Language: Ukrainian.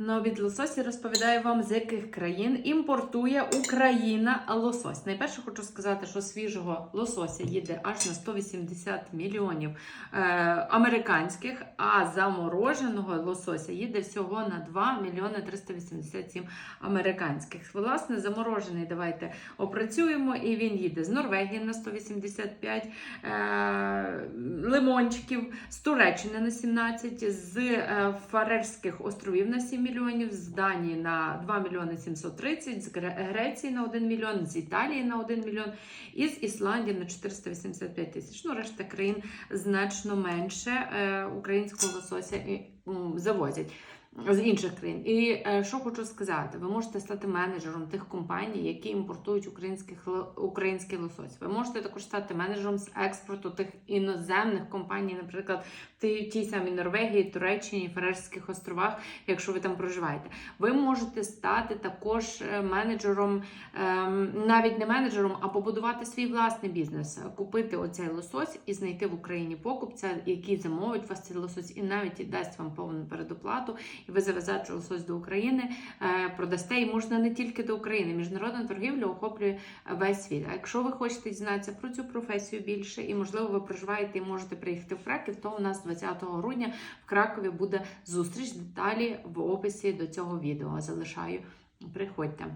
Ну, від лососі розповідаю вам, з яких країн імпортує Україна лосось. Найперше хочу сказати, що свіжого лосося їде аж на 180 мільйонів е, американських, а замороженого лосося їде всього на 2 мільйони 387 американських. Власне, заморожений давайте опрацюємо, і він їде з Норвегії на 185 е, лимончиків, з Туреччини на 17, з е, Фарерських островів на 7 мільйонів, з Данії на 2 мільйони 730, з Гре- Греції на 1 мільйон, з Італії на 1 мільйон і з Ісландії на 485 тисяч. Ну, решта країн значно менше е, українського лосося завозять. З інших країн. І е, що хочу сказати, ви можете стати менеджером тих компаній, які імпортують українських, український лосось. Ви можете також стати менеджером з експорту тих іноземних компаній, наприклад, в тій, самій Норвегії, Туреччині, Фарерських островах, якщо ви там проживаєте. Ви можете стати також е, менеджером, ем, навіть не менеджером, а побудувати свій власний бізнес, купити оцей лосось і знайти в Україні покупця, який замовить вас цей лосось, і навіть дасть вам повну передоплату ви завезете лосось до України, е, продасте і можна не тільки до України. Міжнародна торгівля охоплює весь світ. А якщо ви хочете дізнатися про цю професію більше, і можливо ви проживаєте і можете приїхати в Краків, то у нас 20 грудня в Кракові буде зустріч. Деталі в описі до цього відео залишаю. Приходьте.